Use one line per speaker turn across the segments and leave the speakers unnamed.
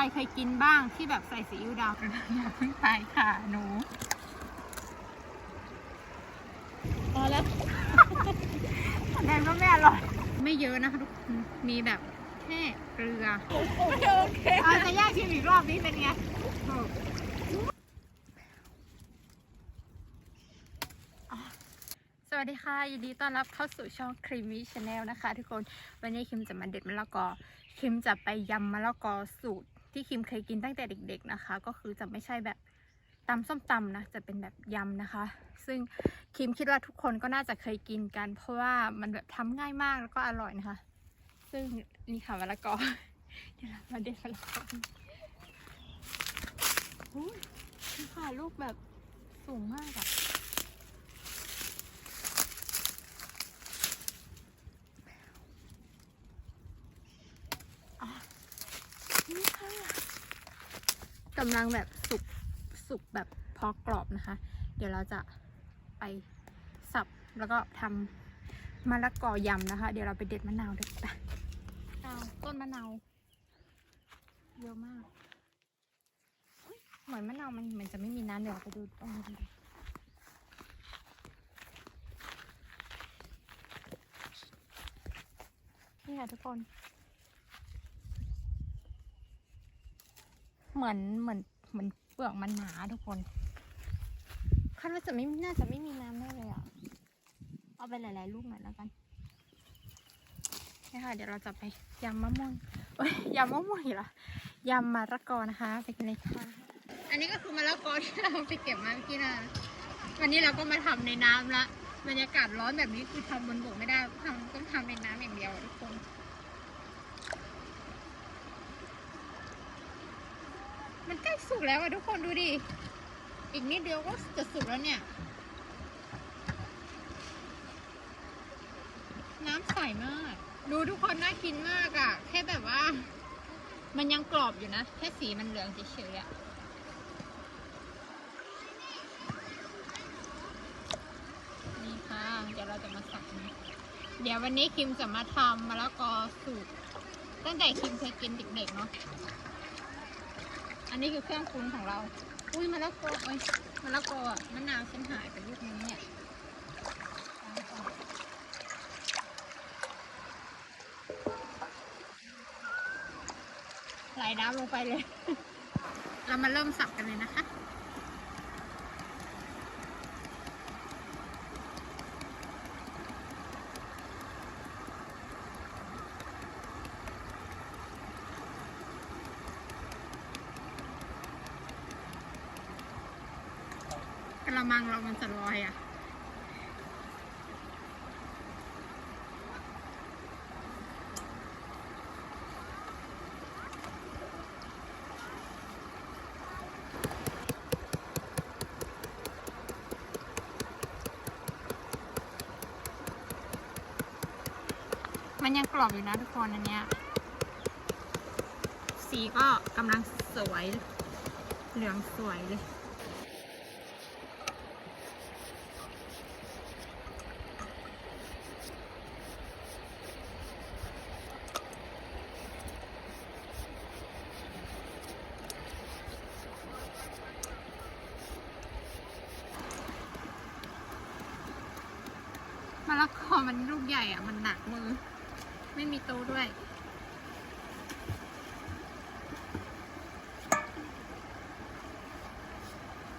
รเคยกินบ้างที่แบบใส่ซีอิ๊วดำ
อย่าเพิ่งไปค่ะหนู
พอแล้วคะแนนก็ไม่อร่อย ไม่เยอะนะคะทุกคนมีแบบแค่เกลือ
โอเค
เอาจะแยกชิมอีกรอบนี้เป็นไงสวัสดีค่ะ ยินดีต้อนรับเข้าสู่ช่อง Creamy Channel นะคะทุกคน วันนี้คิมจะมาเด็ดมะละกอคิมจะไปยำมะละกอสูตร ที่คิมเคยกินตั้งแต่เด็ก ๆนะคะ ก็คือจะไม่ใช่แบบตำส้มตำนะจะเป็นแบบยำนะคะ ซึ่งคิมคิดว่าทุกคนก็น่าจะเคยกินกัน เพราะว่ามันแบบทำง่ายมากแล้วก็อร่อยนะคะ ซึ่งนี่ค่ะมะละกอเดี๋ยวเรามาเด็ดมะละกอกันอุ๊ยนี่ค่ะลูกแบบสูงมากอะอะนี่ค่ะกำลังแบบสุกสุกแบบพอกรอบนะคะ เดี๋ยวเราจะไปสับแล้วก็ทำมะละกอยำนะคะ เดี๋ยวเราไปเด็ดมะนาวด็ดไปเอาต้นมะนาวเยอะมากเหมือนมะนาวมันเหมือนจะไม่มีน้ำเดี๋ยวเราไปดูตรงนี้ดีนี่ค่ะทุกคน เหมือนเหมือนเหมือนเปลือกมันหนาทุกคนคาดว่าจะไม่น่าจะไม่มีน้ำแน่เลยอะ เอาไปหลาย ๆ ลูกหน่อยแล้วกันนี่ค่ะเดี๋ยวเราจะไปยำมะม่วงเอ้ยยำมะม่วงเหรอยำมะละกอนะคะ ไปกันเลยค่ะอันนี้ก็คือมะละกอที่เราไปเก็บมาเมื่อกี้นะวันนี้เราก็มาทำในน้ำละบรรยากาศร้อนแบบนี้คือทำบนบกไม่ได้ทำต้องทำในน้ำอย่างเดียวทุกคน มันใกล้ สุกแล้วอะทุกคนดูดิ อีกนิดเดียวก็จะสุกแล้วเนี่ย น้ำใสมาก ดูทุกคนน่ากินมากอะแค่แบบว่า มันยังกรอบอยู่นะ แค่สีมันเหลืองเฉยๆอะ่ะนี่ค่ะ เดี๋ยวเราจะมาสับนะเดี๋ยววันนี้คิมจะมาทำมะละกอสูตรตั้งแต่คิมเคยกินเด็กๆเนาะ อันนี้คือเครื่องปรุงของเรา อุ้ยมะละกอเอ้ยมะละกออะมะนาวฉันหายไปลูกนึงเนี่ยล้างก่อนไหลน้ำลงไปเลย เรามาเริ่มสับกันเลยนะคะ กระมังเรามันจะลอยอะมันยังกรอบอยู่นะทุกคนอันเนี้ย สีก็กำลังสวย เหลืองสวยเลย มะละกอมันลูกใหญ่อะ มันหนักมือ ไม่มีโตด้วย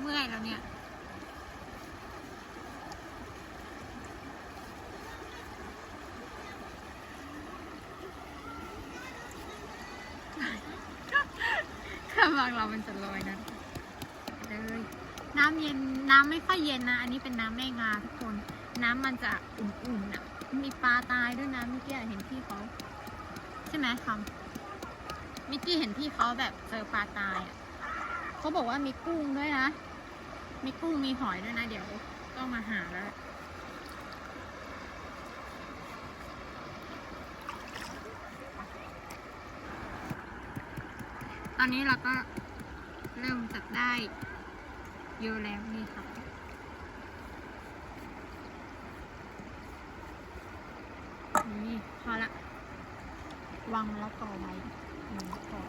เมื่อยแล้วเนี่ยกำลังเรามันจะลอยนะเลยน้ำเย็นน้ำไม่ค่อยเย็นนะ อันนี้เป็นน้ำแม่งาทุกคน น้ำมันจะอุ่นๆอะ มีปลาตายด้วยนะเมื่อกี้เห็นพี่เขาใช่ไหมคำมิกกี้เห็นพี่เขาแบบเจอปลาตายอะเขาบอกว่ามีกุ้งด้วยนะ มีกุ้งมีหอยด้วยนะ เดี๋ยวต้องมาหาแล้วตอนนี้เราก็เริ่มจัดได้เยอะแล้วนี่ค่ะ นี่พ อละ วางมะละกอไว้หนึ่งก่อ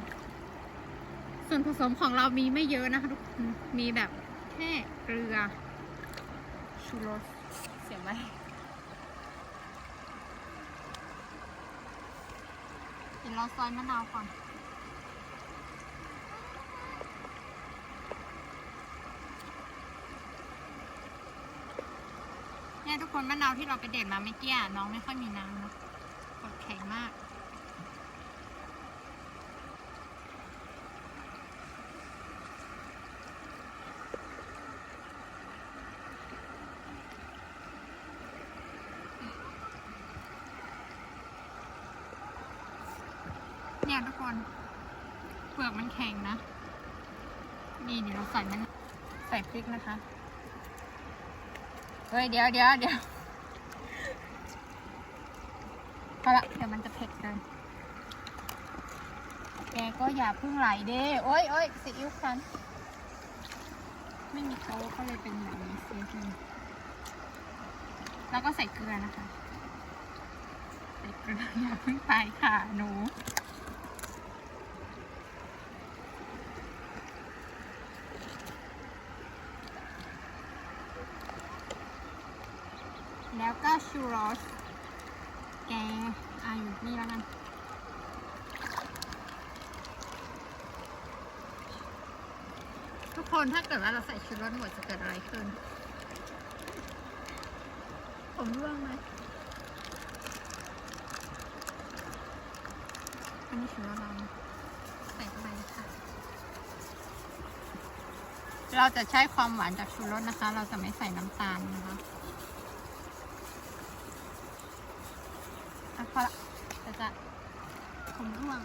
ส่วนผสมของเรามีไม่เยอะนะคะทุกคนมีแบบแค่เกลือ ชูรสเสียไหมเดี๋ยวเราซอยมะนาวก่อนเนี่ยทุกคนมะนาวที่เราไปเด็ดมาเมื่อกี้อะน้องไม่ค่อยมีน้ำนะ มาก เนี่ยทุกคน เปลือกมันแข็งนะ นี่เดี๋ยวเราใส่มันใส่พริกนะคะ เฮ้ย เดี๋ยวเดี๋ยวเดี๋ยวพ อละ เดี๋ยวมันจะเผ็ดเกิน แกก็อย่าเพึ่งไหลเด้โอ้ยโอ้ยซีอิ๊วคันไม่มีโต๊ะก็เลยเป็นแบบนี้ซีอิ๊วแล้วก็ใส่เกลือนะคะ ใส่เกลืออย่าเพึ่งไปค่ะหนูแล้วก็ชูรส แกอะอยู่นี่แล้วกันทุกคนถ้าเกิดว่าเราใส่ชูรสหมดจะเกิดอะไรขึ้น ผมร่วงไหมอันนี้ชูรสเรานใส่ไปค่ะ เราจะใช้ความหวานจากชูรสนะคะ เราจะไม่ใส่น้ำตาลนะคะ อะ พอละจะจะผมร่วง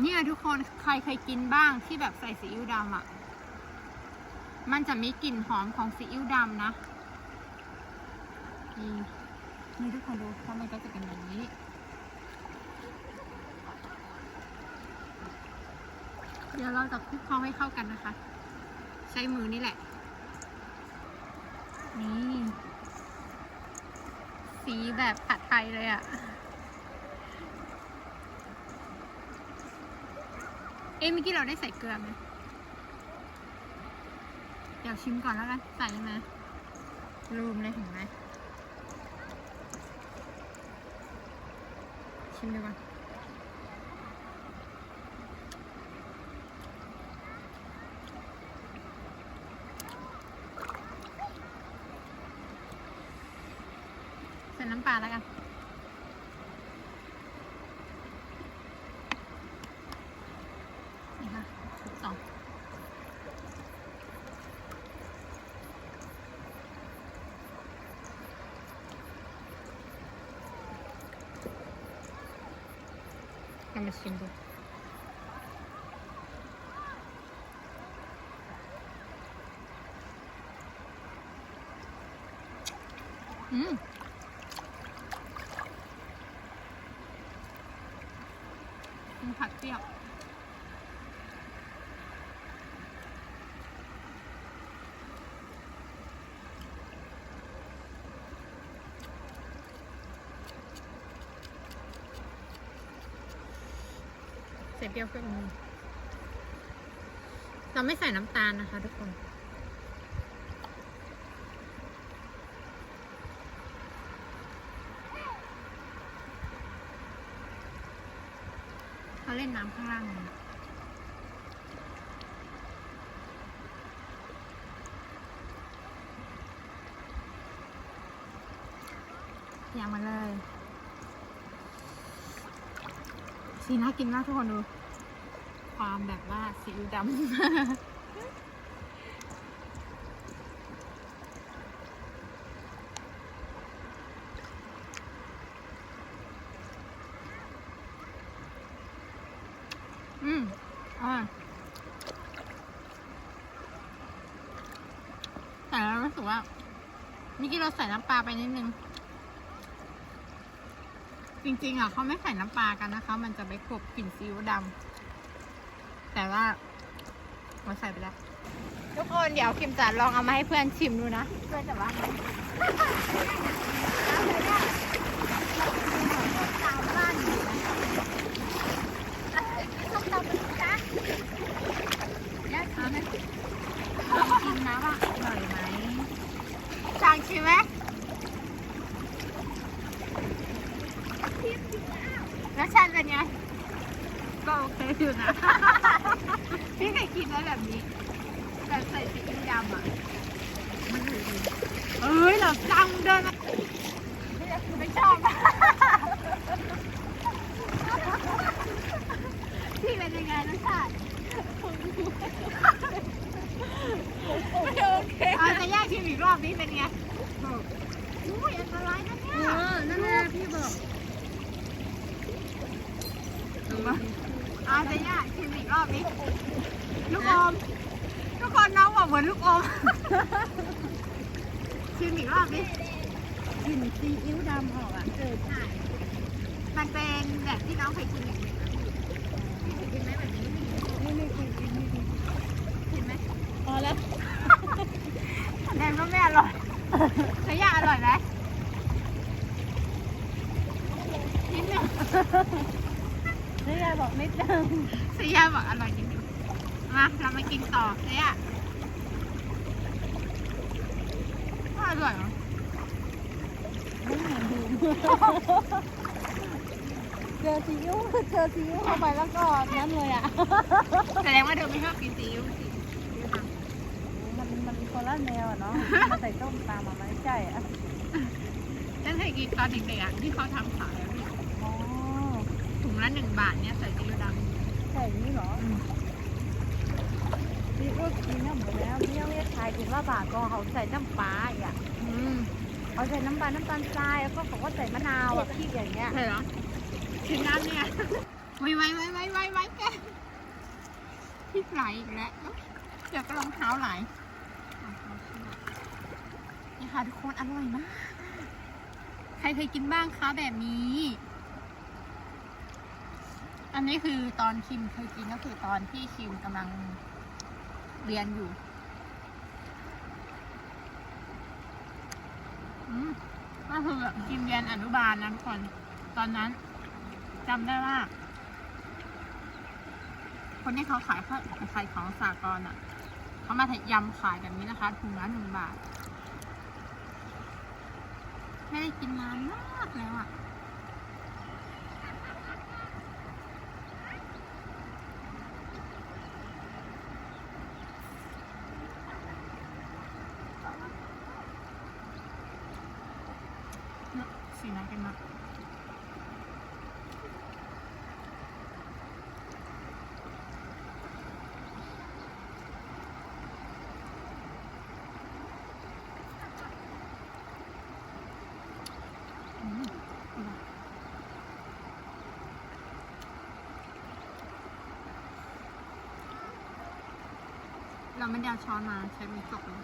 เนี่ยทุกคนใครเคยกินบ้างที่แบบใส่ซีอิ๊วดำอะ มันจะมีกลิ่นหอมของซีอิ๊วดำนะนี่นี่ทุกคนดูเพราะมันก็จะเป็นแบบนี้เดี๋ยวเราจะคลุกเคล้าให้เข้ากันนะคะ ใช้มือนี่แหละ นี่ สีแบบผัดไทยเลยอะ่ะเอ๊ะเมื่อกี้เราได้ใส่เกลือไหมเดี๋ยวชิมก่อนแล้วกัน ใส่ไหมลืมเลยเห็นไหมชิมดีกว่า ใส่น้ำ ปลาแล้วกัน นี่ค่ะสองเรามาชิมดูอืม มันผัดเปรี้ยว ใส่เปรี้ยวขึ้นมาเราไม่ใส่น้ำตาลนะคะทุกคนเขาเล่นน้ำข้างล่างเลยยางมาเลย สีน่ากินมากทุกคนดู ความแบบว่าซีดำอืมอ่าแต่เรารู้สึกว่าเมื่อกี้เราใส่น้ำปลาไปนิดนึง จริงๆอะเขาไม่ใส่น้ำปลากันนะคะ มันจะไปกลบกลิ่นซีอิ๊วดำแต่ว่าเราใส่ไปแล้ว ทุกคนเดี๋ยวคิมจะลองเอามาให้เพื่อนชิมดูนะเพื่อนจะว่าไงตามบ้านอยู่นะ เป็นไง
ก็โอเคอยู่นะ
พี่เคยกินไหมแบบนี้ แบบใส่ซีอิ๊วดำอะ
มันอยู่ดี
เอ้ยเราจำเดินมาไม่ชอบพี่เป็นยังไงรสชาติ
ไม่โอเค
เอาจะแยกชิมอีกรอบนี้เป็นไงอุ้ยอันตรายนะเนี่ย
เออนั่นแหละพี่บอก
เอาจะแยกชิมอีกรอบนี้ลูกอมทุก คนน้องบอกเหมือนลูกอม ชิมอีกรอบนี้
กลิ่นซีอิ๊วดำออกอะ
เออใช่มันเป็นแบบที่น้องเคยกินเด็กๆนะพี่เคยกินไหมแบบนี้
ไม่ไม่กินกินไม่กิน
กินไหม
พอแล้ว
แสดงว่าไม่อร่อยแต่ย่าอร่อยไหมนิดนึง
นี่ยายบอกไม่ดัง
เสียาบอกอร่อยนิดนึง มาเรามากินต่อเสียว่าอร่อยเหรอ
ไม่เหมือนดูเจอซีอิ๊วเจอซีอิ๊วเข้าไปแล้วก็นั้นเลยอะ
แสดงว่าเธอไม่ชอบกินซีอิ๊วสิ
มันมันคนละแนวอะเนาะมาใส่ต้มตามมาไม่ใช่อะ
ฉันเคยกินตอนเด็กๆอะที่เขาทำขายอะพี่
อ๋อ
ถุงละหนึ่งบาทเนี่ยใส่ซีอิ๊วด
ใส่นี้เหรอ ซีอิ๊วกินน้ำหมดแล้วพี่ยังเรียกขายถุงละบาทก็เขาใส่น้ำปลาอีกอะำ
อืม
เขาใส่น้ำปลาน้ำตาลทรายแล้วก็เขาก็ใส่มะนาวอะพี่อย่างเงี้ย
ใช่เหรอชิมน้ำเนี่ยไวไวไวไวไวไวแกพริกไหลอีกแล้วเดี๋ยวก็รองเท้าไหลนี่ค่ะทุกคนอร่อยมาก ใครเคยกินบ้างคะแบบนี้ อันนี้คือตอนคิมเคยกินก็คือตอนที่คิมกำลัง เรียนอยู่อืมก็คือแบบคิมเรียนอนุบาลนะทุกคน ตอนนั้นจำได้ว่า คนที่เขาขายขาขายของสากลอะ เขามายำขายแบบนี้นะคะถุงละหนึ่งบาท ไม่ได้กินนานมากแล้วอะ สีไหนกันนะอืมอร่อยเราไม่ได้ช้อนมาใช้มือจกเลย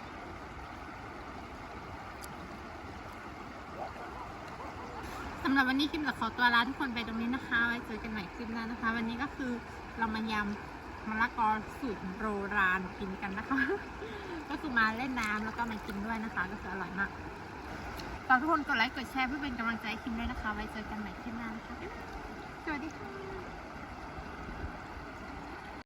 สำ หรับวันนี้คิมจะขอตัวลาทุกคนไปตรงนี้นะคะ ไว้เจอกันใหม่คลิปหน้านะคะ วันนี้ก็คือเรามายำมะละกอสูตรโบราณกินกันนะคะ ก็คือมาเล่นน้ำแล้วก็มากินด้วยนะคะ ก็คืออร่อยมากฝากทุกคนกดไลค์กดแชร์เพื่อเป็นกำลังใจคิมด้วยนะคะ ไว้เจอกันใหม่คลิปหน้านะคะสวัสดีค่ะ